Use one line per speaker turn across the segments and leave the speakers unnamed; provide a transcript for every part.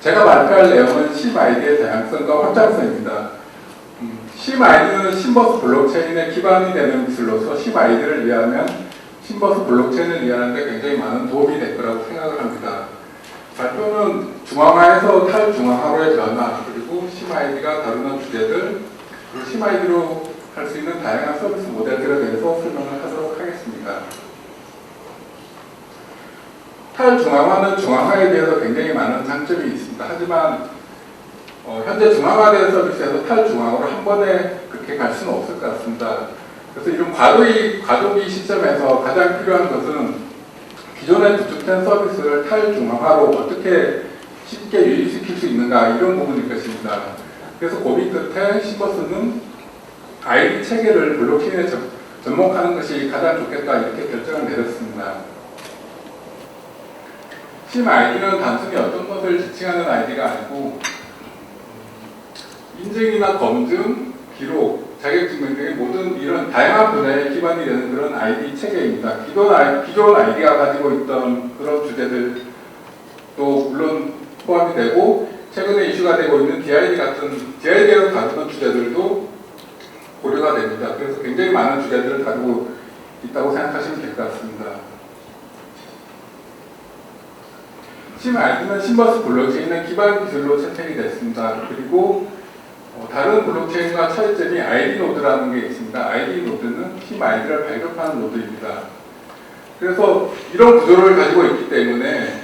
제가 발표할 내용은 심아이디의 다양성과 확장성입니다. 음, 심아이디는 심버스 블록체인의 기반이 되는 기술로서 심아이디를 이해하면 심버스 블록체인을 이해하는데 굉장히 많은 도움이 될 거라고 생각을 합니다. 발표는 중앙화에서 탈중앙화로의 변화, 심 아이디가 다루는 주제들, 그리고 심아이디로 할 수 있는 다양한 서비스 모델들에 대해서 설명을 하도록 하겠습니다. 탈중앙화는 중앙화에 비해서 굉장히 많은 장점이 있습니다. 하지만 어, 현재 중앙화된 서비스에서 탈중앙으로 한 번에 그렇게 갈 수는 없을 것 같습니다. 그래서 이런 과도기, 과도기 시점에서 가장 필요한 것은 기존에 구축된 서비스를 탈중앙화로 어떻게 쉽게 유입시킬 수 있는가 이런 부분일 것입니다. 그래서 고민 끝에 시버스는 아이디 체계를 블록체인에 접- 접목하는 것이 가장 좋겠다 이렇게 결정을 내렸습니다. 심 아이디는 단순히 어떤 것을 지칭하는 아이디가 아니고 인증이나 검증, 기록, 자격증명 등의 모든 이런 다양한 분야에 기반이 되는 그런 아이디 체계입니다. 기존, 아이, 기존 아이디가 가지고 있던 그런 주제들도 물론 포함이 되고 최근에 이슈가 되고 있는 DID 같은 DID에서 다루는 주제들도 고려가 됩니다. 그래서 굉장히 많은 주제들을 다루고 있다고 생각하시면 될 것 같습니다. 심 알기는 심버스 블록체인의 기반 기술로 채택이 됐습니다. 그리고 어, 다른 블록체인과 차이점이 ID 노드라는 게 있습니다. ID 노드는 심 아이디를 발급하는 노드입니다. 그래서 이런 구조를 가지고 있기 때문에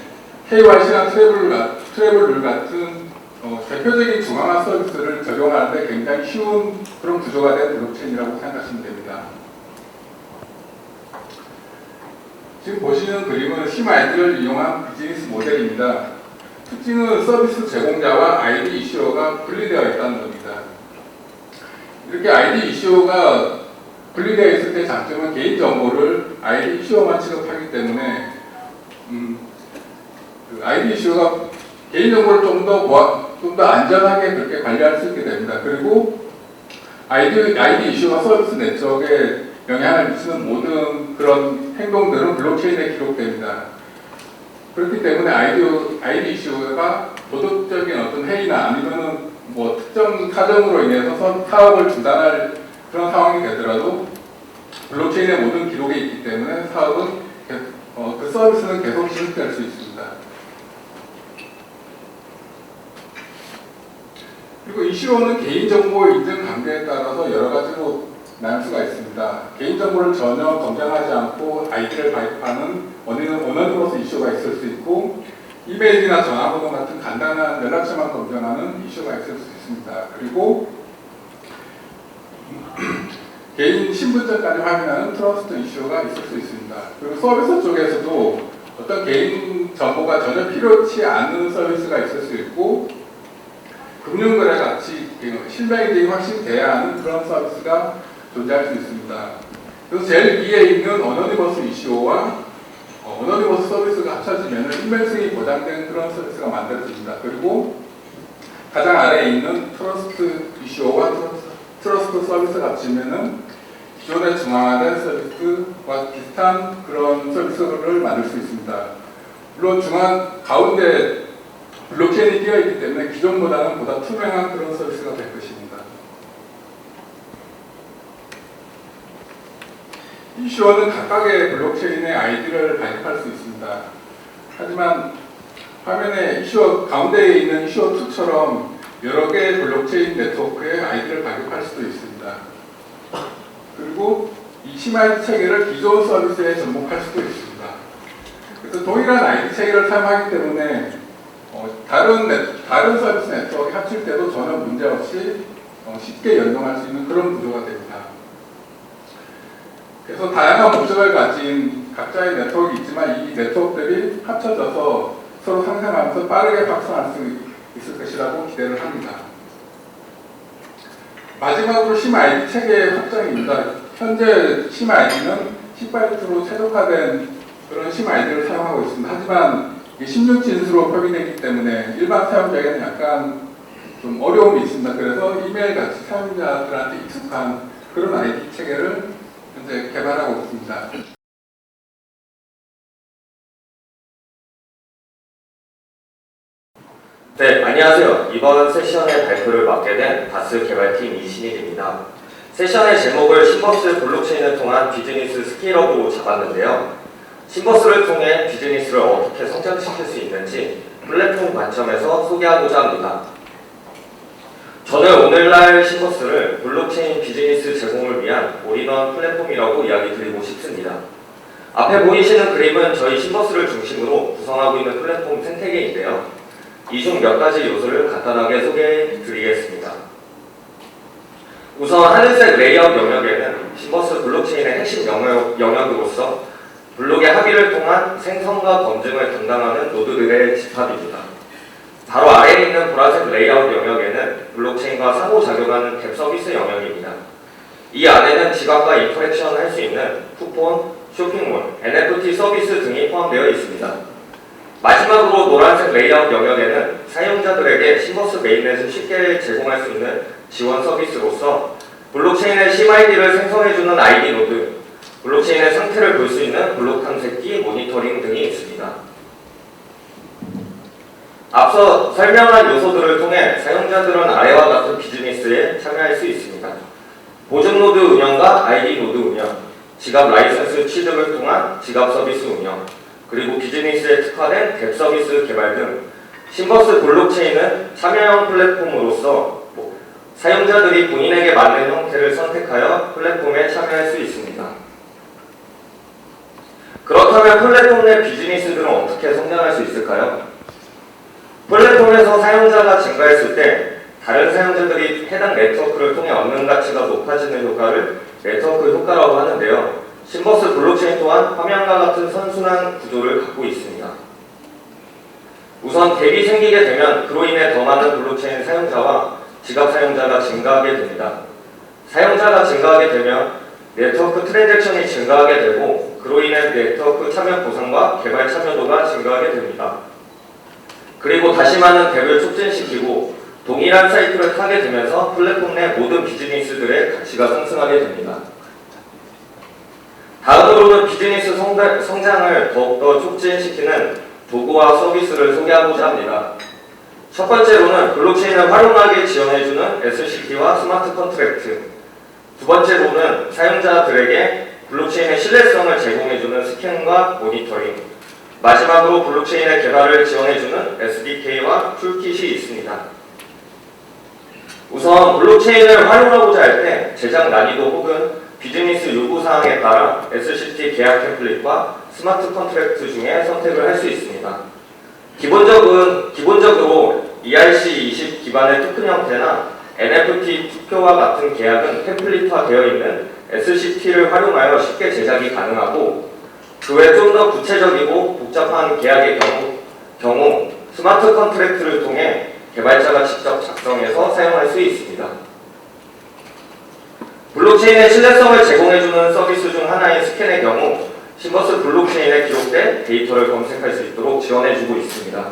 KYC나 트래블, 가- 트래블 같은 어, 대표적인 중앙화 서비스를 적용하는데 굉장히 쉬운 그런 구조가 된 블록체인이라고 생각하시면 됩니다. 지금 보시는 그림은 심아이디를 이용한 비즈니스 모델입니다. 특징은 서비스 제공자와 아이디 이슈어가 분리되어 있다는 겁니다. 이렇게 아이디 이슈어가 분리되어 있을 때 장점은 개인 정보를 아이디 이슈어만 취급하기 때문에 음, 그 아이디 이슈어가 개인 정보를 좀더 좀 더 안전하게 그렇게 관리할 수 있게 됩니다. 그리고 아이디 아이디 이슈어가 서비스 네트워크에 영향을 미치는 모든 그런 행동들은 블록체인에 기록됩니다. 그렇기 때문에 아이디, 아이디 이슈가 도덕적인 어떤 해이나 아니면은 뭐 특정 사정으로 인해서 선- 사업을 중단할 그런 상황이 되더라도 블록체인의 모든 기록이 있기 때문에 사업은 계- 어, 그 서비스는 계속 지속될 수 있습니다. 그리고 이슈로는 개인정보 인증 관계에 따라서 여러 가지로 나눌 수가 있습니다. 개인정보를 전혀 검증하지 않고 아이디를 원인은 원어니머스 이슈가 있을 수 있고 이메일이나 전화번호 같은 간단한 연락처만 검증하는 이슈가 있을 수 있습니다. 그리고 개인 신분증까지 확인하는 트러스트 이슈가 있을 수 있습니다. 그리고 서비스 쪽에서도 어떤 개인 정보가 전혀 필요치 않은 서비스가 있을 수 있고 금융거래 같이 그 신뢰인증이 확실돼야 하는 그런 서비스가 존재할 수 있습니다. 그래서 제일 위에 있는 어너니버스 이슈와 어, 어너니버스 서비스가 합쳐지면 인명성이 보장된 그런 서비스가 만들어집니다. 그리고 가장 아래에 있는 트러스트 이슈와 트러스트, 서비스가 합치면은 기존의 중앙화된 서비스와 비슷한 그런 서비스를 만들 수 있습니다. 물론 중앙 가운데 블록체인이 끼어 있기 때문에 기존보다는 보다 투명한 그런 서비스가 될 것입니다. 이슈어는 각각의 블록체인의 아이디를 발급할 수 있습니다. 하지만 화면에 이슈어 가운데에 있는 이슈어 2처럼 여러 개의 블록체인 네트워크의 아이디를 발급할 수도 있습니다. 그리고 이 심아이디 체계를 기존 서비스에 접목할 수도 있습니다. 그래서 동일한 아이디 체계를 사용하기 때문에 어, 다른 네, 다른 서비스 네트워크 합칠 때도 전혀 문제 없이 어, 쉽게 연동할 수 있는 그런 구조가 됩니다. 그래서 다양한 목적을 가진 각자의 네트워크가 있지만 이 네트워크들이 합쳐져서 서로 상생하면서 빠르게 확산할 수 있을 것이라고 기대를 합니다. 마지막으로 심 아이디 체계의 확장입니다. 현재 심 아이디는 10바이트로 최적화된 그런 심 아이디를 사용하고 있습니다. 하지만 16 진수로 표기되기 때문에 일반 사용자에게는 약간 좀 어려움이 있습니다. 그래서 이메일 같이 사용자들한테 익숙한 그런 아이디 체계를 현재 개발하고 있습니다.
네, 안녕하세요. 이번 세션의 발표를 맡게 된 바스 개발팀 이신일입니다. 세션의 제목을 신버스 블록체인을 통한 비즈니스 스케일업으로 잡았는데요. 신버스를 통해 비즈니스를 어떻게 성장시킬 수 있는지 플랫폼 관점에서 소개하고자 합니다. 저는 오늘날 신버스를 블록체인 비즈니스 제공을 위한 올인원 플랫폼이라고 이야기 드리고 싶습니다. 앞에 보이시는 그림은 저희 신버스를 중심으로 구성하고 있는 플랫폼 생태계인데요. 이 중 몇 가지 요소를 간단하게 소개해 드리겠습니다. 우선 하늘색 레이아웃 영역에는 신버스 블록체인의 핵심 영역, 영역으로서 블록의 합의를 통한 생성과 검증을 담당하는 노드들의 집합입니다. 바로 아래에 있는 보라색 레이아웃 영역에는 블록체인과 상호작용하는 앱 서비스 영역입니다. 이 안에는 지갑과 인터랙션 할 수 있는 쿠폰, 쇼핑몰, NFT 서비스 등이 포함되어 있습니다. 마지막으로 노란색 레이아웃 영역에는 사용자들에게 시버스 메인넷을 쉽게 제공할 수 있는 지원 서비스로서 블록체인의 CMID를 생성해주는 ID 노드, 블록체인의 상태를 볼 수 있는 블록 탐색기, 모니터링 등이 있습니다. 앞서 설명한 요소들을 통해 사용자들은 아래와 같은 비즈니스에 참여할 수 있습니다. 보증 노드 운영과 ID 노드 운영, 지갑 라이선스 취득을 통한 지갑 서비스 운영, 그리고 비즈니스에 특화된 앱 서비스 개발 등 신버스 블록체인은 참여형 플랫폼으로서 뭐, 사용자들이 본인에게 맞는 형태를 선택하여 플랫폼에 참여할 수 있습니다. 그렇다면 플랫폼 내 비즈니스들은 어떻게 성장할 수 있을까요? 플랫폼에서 사용자가 증가했을 때 다른 사용자들이 해당 네트워크를 통해 얻는 가치가 높아지는 효과를 네트워크 효과라고 하는데요. 신버스 블록체인 또한 화면과 같은 선순환 구조를 갖고 있습니다. 우선 갭이 생기게 되면 그로 인해 더 많은 블록체인 사용자와 지갑 사용자가 증가하게 됩니다. 사용자가 증가하게 되면 네트워크 트랜잭션이 증가하게 되고 그로 인해 네트워크 참여 보상과 개발 참여도가 증가하게 됩니다. 그리고 다시 많은 덱을 촉진시키고 동일한 사이클을 타게 되면서 플랫폼 내 모든 비즈니스들의 가치가 상승하게 됩니다. 다음으로는 비즈니스 성장- 성장을 더욱더 촉진시키는 도구와 서비스를 소개하고자 합니다. 첫 번째로는 블록체인을 활용하게 지원해주는 SCT와 스마트 컨트랙트. 두 번째로는 사용자들에게 블록체인의 신뢰성을 제공해주는 스캔과 모니터링. 마지막으로 블록체인의 개발을 지원해주는 SDK와 툴킷이 있습니다. 우선 블록체인을 활용하고자 할 때 제작 난이도 혹은 비즈니스 요구사항에 따라 SCT 계약 템플릿과 스마트 컨트랙트 중에 선택을 할 수 있습니다. 기본적은, 기본적으로 ERC20 기반의 토큰 형태나 NFT 투표와 같은 계약은 템플릿화 되어 있는 SCT를 활용하여 쉽게 제작이 가능하고 그 외 좀 더 구체적이고 복잡한 계약의 경우, 경우 스마트 컨트랙트를 통해 개발자가 직접 작성해서 사용할 수 있습니다. 블록체인의 신뢰성을 제공해주는 서비스 중 하나인 스캔의 경우 신버스 블록체인에 기록된 데이터를 검색할 수 있도록 지원해주고 있습니다.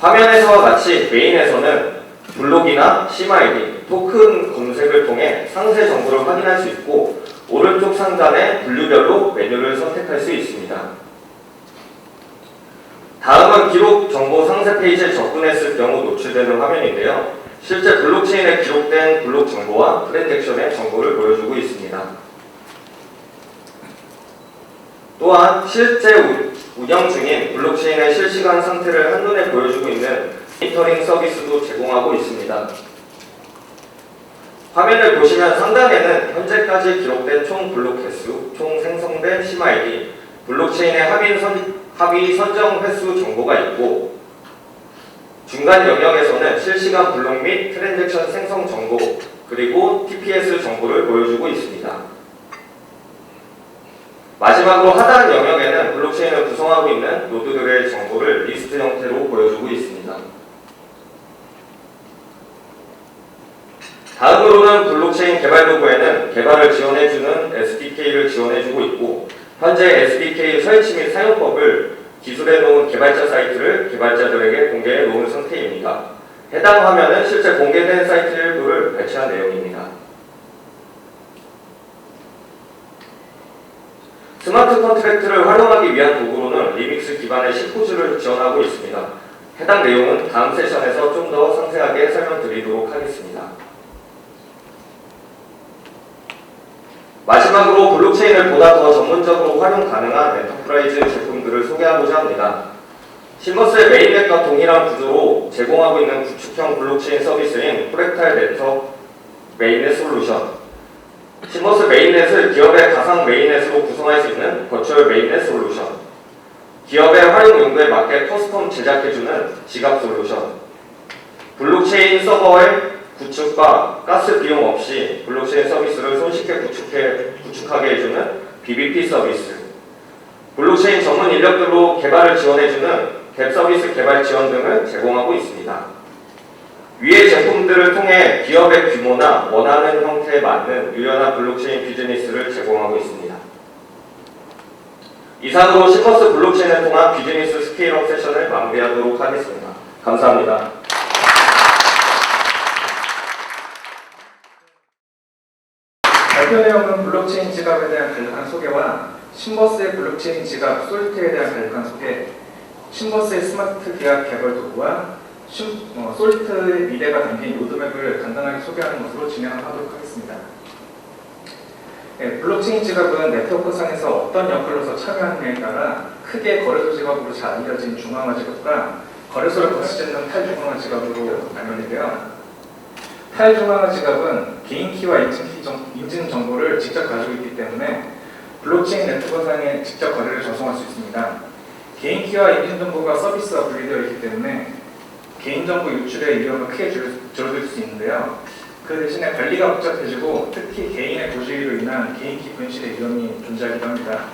화면에서와 같이 메인에서는 블록이나 CMID, 토큰 검색을 통해 상세 정보를 확인할 수 있고 오른쪽 상단에 분류별로 메뉴를 선택할 수 있습니다. 다음은 기록 정보 상세 페이지에 접근했을 경우 노출되는 화면인데요. 실제 블록체인에 기록된 블록 정보와 트랜잭션의 정보를 보여주고 있습니다. 또한 실제 우- 운영 중인 블록체인의 실시간 상태를 한눈에 보여주고 있는 모니터링 서비스도 제공하고 있습니다. 화면을 보시면 상단에는 현재까지 기록된 총 블록 횟수, 총 생성된 CMID, 블록체인의 합의, 선, 합의 선정 횟수 정보가 있고 중간 영역에서는 실시간 블록 및 트랜잭션 생성 정보 그리고 TPS 정보를 보여주고 있습니다. 마지막으로 하단 영역에는 블록체인을 구성하고 있는 노드들의 정보를 리스트 형태로 보여주고 있습니다. 다음으로는 블록체인 개발 도구에는 개발을 지원해주는 SDK를 지원해주고 있고 현재 SDK 설치 및 사용법을 기술해 놓은 개발자 사이트를 개발자들에게 공개해 놓은 상태입니다. 해당 화면은 실제 공개된 사이트 일부를 배치한 내용입니다. 스마트 컨트랙트를 활용하기 위한 도구로는 리믹스 기반의 C4즈를 지원하고 있습니다. 해당 내용은 다음 세션에서 좀 더 상세하게 설명드리도록 하겠습니다. 마지막으로 블록체인을 보다 더 전문적으로 활용 가능한 엔터프라이즈 제품들을 소개하고자 합니다. 신버스의 메인넷과 동일한 구조로 제공하고 있는 구축형 블록체인 서비스인 프랙탈 네트워크 메인넷 솔루션. 신버스 메인넷을 기업의 가상 메인넷으로 구성할 수 있는 버추얼 메인넷 솔루션. 기업의 활용 용도에 맞게 커스텀 제작해주는 지갑 솔루션. 블록체인 서버의 구축과 가스 비용 없이 블록체인 서비스를 손쉽게 구축해, 구축하게 해주는 BBP 서비스. 블록체인 전문 인력들로 개발을 지원해주는 갭 서비스 개발 지원 등을 제공하고 있습니다. 위의 제품들을 통해 기업의 규모나 원하는 형태에 맞는 유연한 블록체인 비즈니스를 제공하고 있습니다. 이상으로 시커스 블록체인을 통한 비즈니스 스케일업 세션을 마무리하도록 하겠습니다. 감사합니다.
발표 내용은 블록체인 지갑에 대한 간략한 소개와 신버스의 블록체인 지갑 솔트에 대한 간략한 소개, 신버스의 스마트 계약 개발 도구와 신- 어, 솔트의 미래가 담긴 로드맵을 간단하게 소개하는 것으로 진행하도록 하겠습니다. 네, 블록체인 지갑은 네트워크상에서 어떤 역할로서 참여하느냐에 따라 크게 거래소 지갑으로 잘 알려진 중앙화 지갑과 거래소를 거치지 않는 탈중앙화 지갑으로 나뉘는데요. 탈중앙화 지갑은 개인 키와 인증, 키 정, 인증 정보를 직접 가지고 있기 때문에 블록체인 네트워크상에 직접 거래를 전송할 수 있습니다. 개인 키와 인증 정보가 서비스와 분리되어 있기 때문에 개인정보 유출의 위험을 크게 줄- 줄어들 수 있는데요. 그 대신에 관리가 복잡해지고 특히 개인의 고지로 인한 개인키 분실의 위험이 존재하기도 합니다.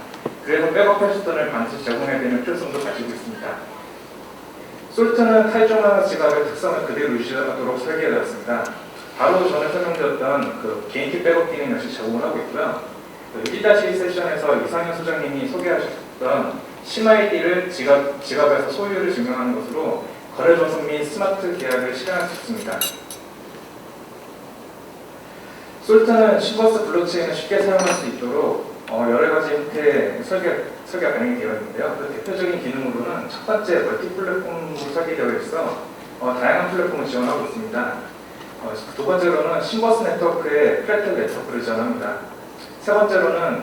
그래서 백업할 수단을 반드시 제공해야 되는 필요성도 가지고 있습니다. 솔트는 탈중앙화 지갑의 특성을 그대로 유지하도록 설계되었습니다. 바로 전에 설명드렸던 그 개인키 백업 기능 역시 제공을 하고 있고요. 그 1-1 세션에서 이상현 소장님이 소개하셨던 심아이디를 지갑, 지갑에서 소유를 증명하는 것으로 거래 전송 및 스마트 계약을 실행할 수 있습니다. 솔트는 신버스 블록체인을 쉽게 사용할 수 있도록 어, 여러 가지 형태의 설계, 설계가 가능이 되어 있는데요. 그 대표적인 기능으로는 첫 번째 멀티 플랫폼으로 설계되어 있어 어, 다양한 플랫폼을 지원하고 있습니다. 어, 두 번째로는 신버스 네트워크의 플랫폼 네트워크를 지원합니다. 세 번째로는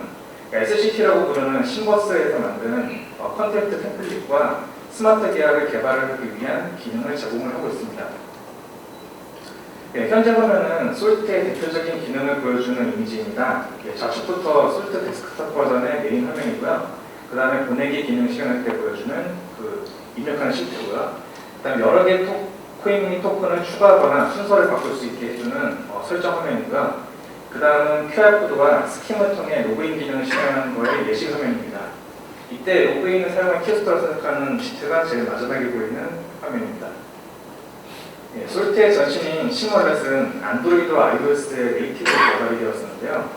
SCT라고 부르는 신버스에서 만든 어, 컨텐트 템플릿과 스마트 계약을 개발하기 위한 기능을 제공을 하고 있습니다. 예, 현재 화면은 솔트의 대표적인 기능을 보여주는 이미지입니다. 예, 좌측부터 솔트 데스크탑 버전의 메인 화면이고요. 그 다음에 보내기 기능 실행할 때 보여주는 그 입력하는 시트고요. 그 다음에 여러 개의 토, 코인 및 토큰을 추가하거나 순서를 바꿀 수 있게 해주는 어, 설정 화면이고요. 그 다음은 QR코드와 스킴을 통해 로그인 기능을 실행하는 거의 예시 화면입니다. 이때 로그인을 사용한 키오스트라 생각하는 시트가 제일 마지막에 보이는 화면입니다. 예, 솔트의 전신인 시멀렛은 안드로이드와 iOS의 네이티브로 개발이 되었었는데요.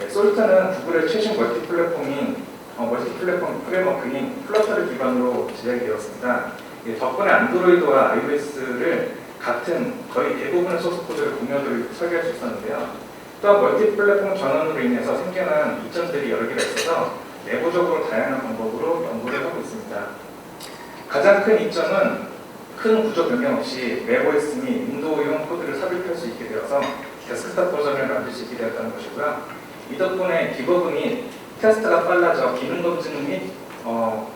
예, 솔트는 구글의 최신 멀티 플랫폼인 어, 멀티 플랫폼 프레임워크인 플러터를 기반으로 제작되었습니다. 예, 덕분에 안드로이드와 iOS를 같은 거의 대부분의 소스 코드를 공유하도록 설계할 수 있었는데요. 또한 멀티 플랫폼 전환으로 인해서 생겨난 이점들이 여러 개가 있어서 내부적으로 다양한 방법으로 연구를 하고 있습니다. 가장 큰 이점은 큰 구조 변경 없이 웹OS 및 윈도우용 코드를 삽입할 수 있게 되어서 데스크탑 버전을 만들 수 있게 되었다는 것이고요. 이 덕분에 디버그 및 테스트가 빨라져 기능 검증 및 어,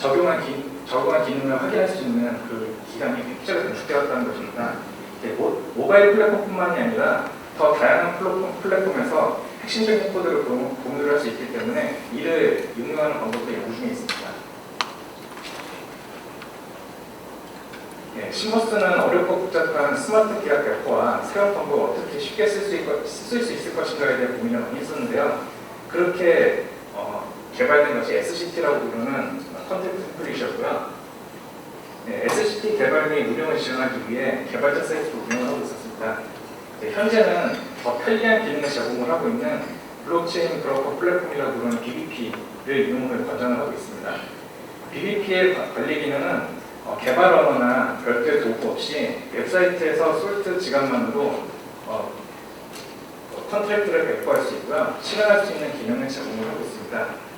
적용한, 기, 적용한 기능을 확인할 수 있는 그 기간이 획기적으로 단축되었다는 것입니다. 네, 모, 모바일 플랫폼뿐만이 아니라 더 다양한 플랫폼, 플랫폼에서 핵심적인 코드를 공- 공유를 할 수 있기 때문에 이를 응용하는 방법도 연구 중에 있습니다. 네, 신버스는 어렵고 복잡한 스마트 계약 래퍼와 사용 방법을 어떻게 쉽게 쓸 수 있을 것인가에 대해 고민을 많이 했었는데요. 그렇게 어, 개발된 것이 SCT라고 부르는 컨텐츠 템플릿이었고요. 네, SCT 개발 및 운영을 지원하기 위해 개발자 사이트를 운영을 하고 있었습니다. 네, 현재는 더 편리한 기능을 제공을 하고 있는 블록체인 브로커 플랫폼이라고 부르는 BBP를 이용을 권장을 하고 있습니다. BBP의 관리 기능은 어, 개발 언어나 별도의 도구 없이 웹사이트에서 솔트 지갑만으로 어, 어, 컨트랙트를 배포할 수 있고요. 실행할 수 있는 기능을 제공을 하고 있습니다.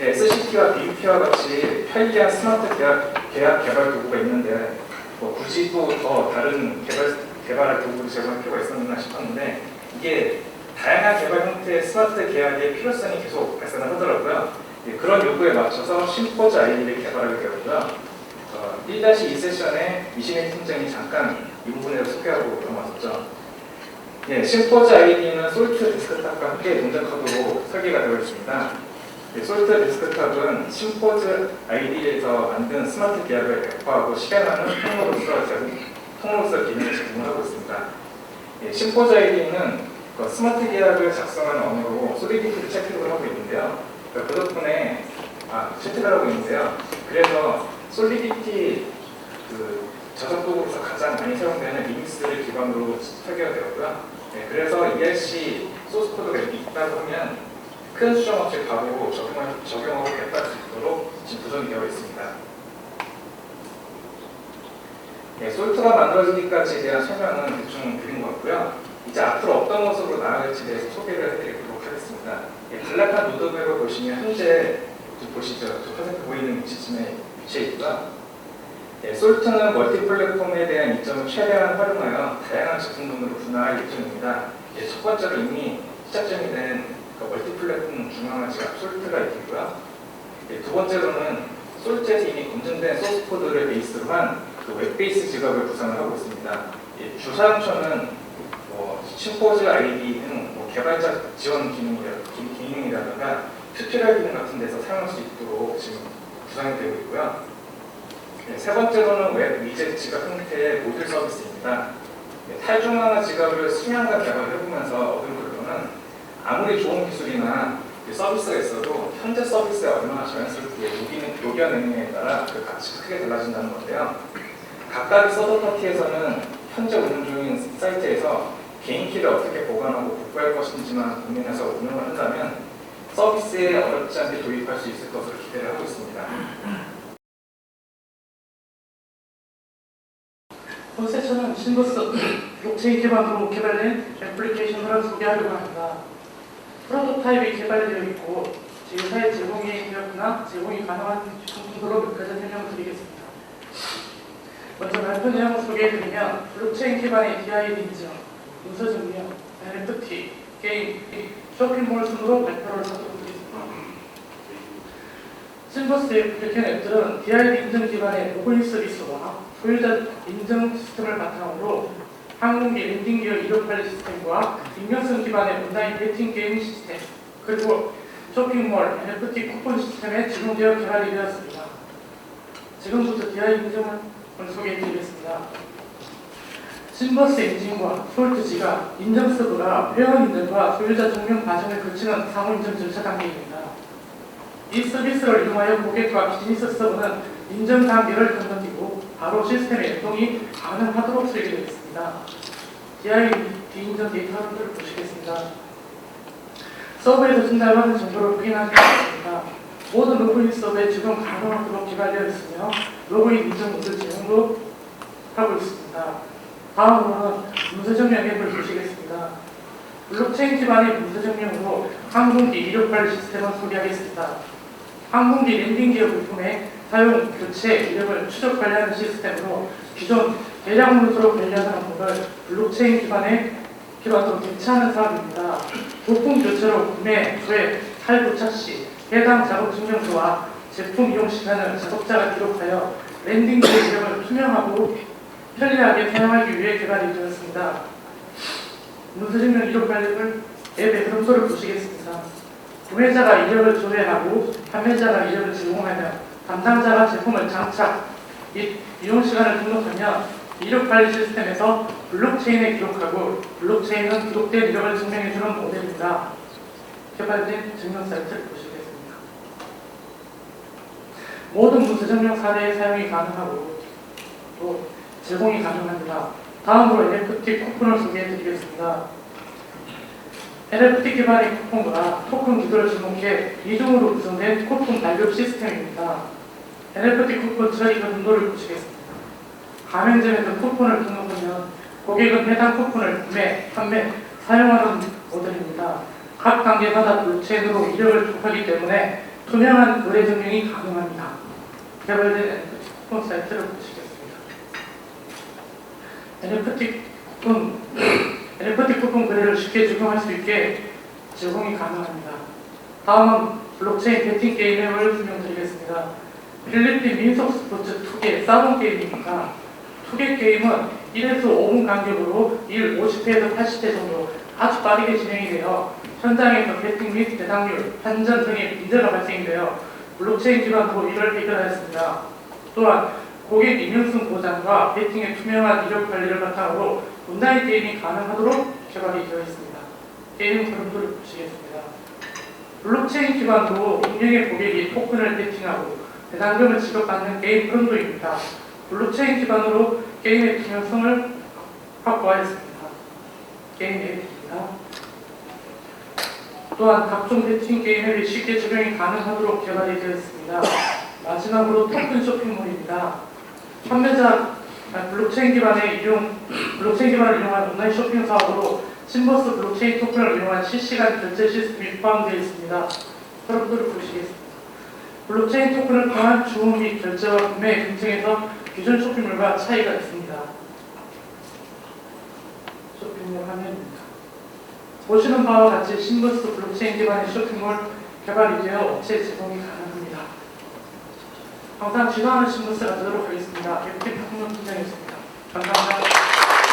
예, SCP와 BP와 같이 편리한 스마트 계약, 계약 개발 도구가 있는데 뭐 굳이 또 더 다른 개발, 개발할 도구를 제공할 필요가 있었나 싶었는데 이게 다양한 개발 형태의 스마트 계약의 필요성이 계속 발생을 하더라고요. 예, 그런 요구에 맞춰서 심포즈 아이디를 개발하게 되었고요. 어, 1-2 세션에 이신혜 팀장이 잠깐 이 부분을 소개하고 넘어왔었죠. 예, 심포즈 아이디는 솔트 데스크탑과 함께 동작하도록 설계가 되어 있습니다. 예, 솔트 데스크탑은 심포즈 아이디에서 만든 스마트 계약을 배포하고 실행하는 통로로서 통로로서 기능을 제공하고 있습니다. 예, 심포즈 아이디는 그 스마트 계약을 작성하는 언어로 솔리디티를 채택을 하고 있는데요. 그 덕분에 아, 채택을 하고 있는데요. 그래서 솔리디티 그 저작 도구로서 가장 많이 사용되는 리믹스를 기반으로 설계가 되었고요. 네, 그래서 ERC 소스 코드가 있다고 하면 큰 수정 없이 바로 적용을, 적용하고 수 있도록 지금 구성이 되어 있습니다. 네, 솔트가 만들어지기까지에 대한 설명은 대충 드린 것 같고요. 이제 앞으로 어떤 모습으로 나아갈지에 대해서 소개를 해드리도록 하겠습니다. 예, 단락한 노드맵을 보시면 현재 보시죠. 저 퍼센트 보이는 위치쯤에 위치해 있고요. 예, 솔트는 멀티 플랫폼에 대한 이점을 최대한 활용하여 다양한 제품군으로 분화할 예정입니다. 예, 첫 번째로 이미 시작점이 된 그 멀티 플랫폼 중앙화 지갑 솔트가 있고요. 예, 두 번째로는 솔트에서 이미 검증된 소스 코드를 베이스로 한 그 웹베이스 지갑을 구성을 하고 있습니다. 예, 주사용처는 뭐 심포즈 등뭐 개발자 지원 기능이라, 기- 기능이라든가 튜토리얼 기능 같은 데서 사용할 수 있도록 지금 구성이 되고 있고요. 네, 세 번째로는 웹 위젯 지갑 형태의 모듈 서비스입니다. 네, 탈중앙화 지갑을 개발해보면서 얻은 결론은 아무리 좋은 기술이나 그 서비스가 있어도 현재 서비스에 얼마나 자연스럽게 녹이는, 녹여내느냐에 따라 그 가치가 크게 달라진다는 건데요. 각각의 서드 파티에서는 현재 운영 중인 사이트에서 개인 키를 어떻게 보관하고 복구할 것인지만 고민해서 운영을 한다면 서비스에 어렵지 않게 도입할 수 있을 것으로 기대를 하고 있습니다.
본 세션은 신버스 블록체인 기반으로 개발된 애플리케이션을 소개하려고 합니다. 프로토타입이 개발되어 있고 지금사에 제공이 되었거나 제공이 가능한 정도로 몇 가지 설명드리겠습니다. 먼저 발표 내용을 소개해드리면 블록체인 기반의 DID 인증, 문서 증명, NFT, 게임, 쇼핑몰 순으로 발표를 하도록 하겠습니다. 신버스 애플리케이션 앱들은 DID 인증 기반의 로그인 서비스와 소유자 인증 시스템을 바탕으로 항공기 랜딩기어 이력 관리 시스템과 익명성 기반의 온라인 베팅 게임 시스템 그리고 쇼핑몰 NFT 쿠폰 시스템에 적용되어 개발이 되었습니다. 지금부터 DID 인증을 소개해드리겠습니다. 신버스 엔진과 솔트지가 인증 서버가 회원 인증과 소유자 증명 과정을 거치는 상호 인증 절차 단계입니다. 이 서비스를 이용하여 고객과 비즈니스 서버는 인증 단계를 건너뛰고 바로 시스템의 연동이 가능하도록 설계되어 있습니다. DI 비인증 데이터를 보시겠습니다. 서버에서 전달받은 정보를 확인하실 수 있습니다. 모든 로그인 서버에 적용 가능하도록 개발되어 있으며 로그인 인증 문서 제공도 하고 있습니다. 다음으로는 문서 증명 앱을 보시겠습니다. 블록체인 기반의 문서 증명으로 항공기 관리 시스템을 소개하겠습니다. 항공기 랜딩 기어 부품의 사용, 교체, 이력을 추적 관리하는 시스템으로 기존 대량 문서로 관리하는 업무를 블록체인 기반의 기반으로 대체하는 사업입니다. 부품 교체로 구매, 소액, 탈부착 시 해당 작업 증명서와 제품 이용 시간을 작업자가 기록하여 랜딩 기어 이력을 투명하고 편리하게 사용하기 위해 개발이 되었습니다. 문서 증명 이력 관리를 앱의 흐름소를 보시겠습니다. 구매자가 이력을 조회하고 판매자가 이력을 제공하며 담당자가 제품을 장착 및 이용 시간을 등록하면 이력 관리 시스템에서 블록체인에 기록하고 블록체인은 기록된 이력을 증명해주는 모델입니다. 개발된 증명 사이트를 보시겠습니다. 모든 문서 증명 사례에 사용이 가능하고 또 제공이 가능합니다. 다음으로 NFT 쿠폰을 소개해드리겠습니다. NFT 기반의 쿠폰과 토큰 구조를 접목해 이중으로 구성된 쿠폰 발급 시스템입니다. NFT 쿠폰 처리 정도를 보시겠습니다. 가맹점에서 쿠폰을 등록하면 고객은 해당 쿠폰을 구매, 판매, 사용하는 모델입니다. 각 단계마다 블록체인으로 이력을 족하기 때문에 투명한 거래 증명이 가능합니다. 개발된 NFT 쿠폰 사이트를 보시겠습니다. NFT 쿠폰, NFT 쿠폰 거래를 쉽게 적용할 수 있게 제공이 가능합니다. 다음은 블록체인 배팅 게임 앱을 설명드리겠습니다. 필리핀 민속 스포츠 투개 싸움 게임입니다. 투개 게임은 1에서 5분 간격으로 1 50회에서 80회 정도 아주 빠르게 진행이 되어 현장에서 배팅 및 대상률, 환전 등의 문제가 발생되어 블록체인 기반으로 이를 해결하였습니다. 또한 고객 익명성 보장과 배팅의 투명한 이력 관리를 바탕으로 온라인 게임이 가능하도록 개발이 되어 있습니다. 게임 흐름도를 보시겠습니다. 블록체인 기반으로 익명의 고객이 토큰을 배팅하고 배당금을 지급받는 게임 흐름도입니다. 블록체인 기반으로 게임의 투명성을 확보하였습니다. 게임 앱입니다. 또한 각종 배팅 게임 앱이 쉽게 적용이 가능하도록 개발이 되었습니다. 마지막으로 토큰 쇼핑몰입니다. 판매자 아, 블록체인 기반의 이용 블록체인 기반을 이용한 온라인 쇼핑 사업으로 신버스 블록체인 토큰을 이용한 실시간 결제 시스템이 포함되어 있습니다. 여러분들 보시겠습니다. 블록체인 토큰을 통한 주문 및 결제와 구매 경쟁에서 기존 쇼핑몰과 차이가 있습니다. 쇼핑몰 화면입니다. 보시는 바와 같이 신버스 블록체인 기반의 쇼핑몰 개발이 되어 업체 제공이 가능합니다. 항상 지도하는 신버스가 되도록 하겠습니다. 이렇게 박문호 팀장이었습니다. 감사합니다.